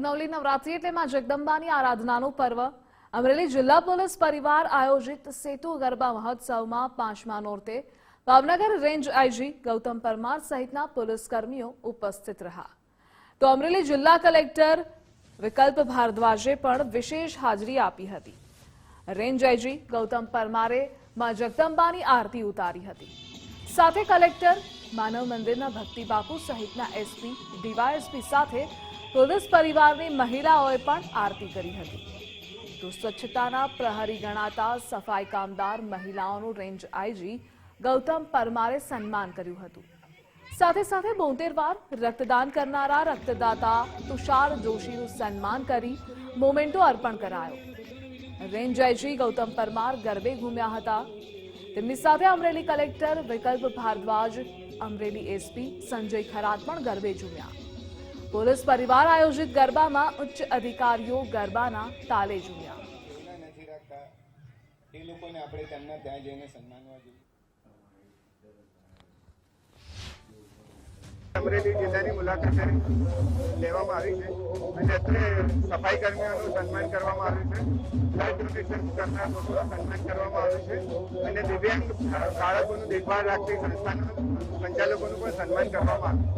નવલી નવરાત્રી એટલે માં જગદંબાની આરાધનાનું પર્વ. અમરેલી જિલ્લા પોલીસ પરિવાર આયોજિત સેતુ ગરબા મહોત્સવમાં પાંચમા નોરતે ભાવનગર રેન્જ આઈજી ગૌતમ પરમાર સહિતના પોલીસ કર્મીઓ ઉપસ્થિત રહ્યા. તો અમરેલી જિલ્લા કલેક્ટર વિકલ્પ ભારદ્વાજે પણ વિશેષ હાજરી આપી હતી. રેન્જ આઈજી ગૌતમ પરમારે માં જગદંબાની આરતી ઉતારી હતી. સાથે કલેક્ટર માનવ મંદિરના ભક્તિ બાપુ સહિતના એસપી, ડીવાયએસપી સાથે પોલીસ પરિવારની મહિલાઓએ પણ આરતી કરી હતી. તો સ્વચ્છતાના પ્રહરી ગણાતા સફાઈ કામદાર મહિલાઓનું રેન્જ આઈજી ગૌતમ પરમારે સન્માન કર્યું હતું. સાથે સાથે બોતેર વાર રક્તદાન કરનારા રક્તદાતા તુષાર જોશીનું સન્માન કરી મોમેન્ટો અર્પણ કરાયો. રેન્જ આઈજી ગૌતમ પરમાર ગરબે ઘૂમ્યા હતા. તેમની સાથે અમરેલી કલેક્ટર વિકલ્પ ભારદ્વાજ, અમરેલી એસપી સંજય ખરાત પણ ગરબે ઝૂમ્યા. પોલીસ પરિવાર આયોજિત ગરબામાં ઉચ્ચ અધિકારીઓ ગરબાના તાલે ઝૂમ્યા. એ લોકોને આપણે તેમના ત્યાં જઈને સન્માનવા જોઈએ અમરેલી જિલ્લાની મુલાકાત લેવામાં આવી છે. અને અત્રે સફાઈ કર્મીઓનું સન્માન કરવામાં આવ્યું છે. બ્લડ ડોનેશન કરનાર લોકોનું સન્માન કરવામાં આવ્યું છે. અને દિવ્યાંગ બાળકોનું દેખભાળ રાખતી સંસ્થાના સંચાલકોનું પણ સન્માન કરવામાં આવ્યું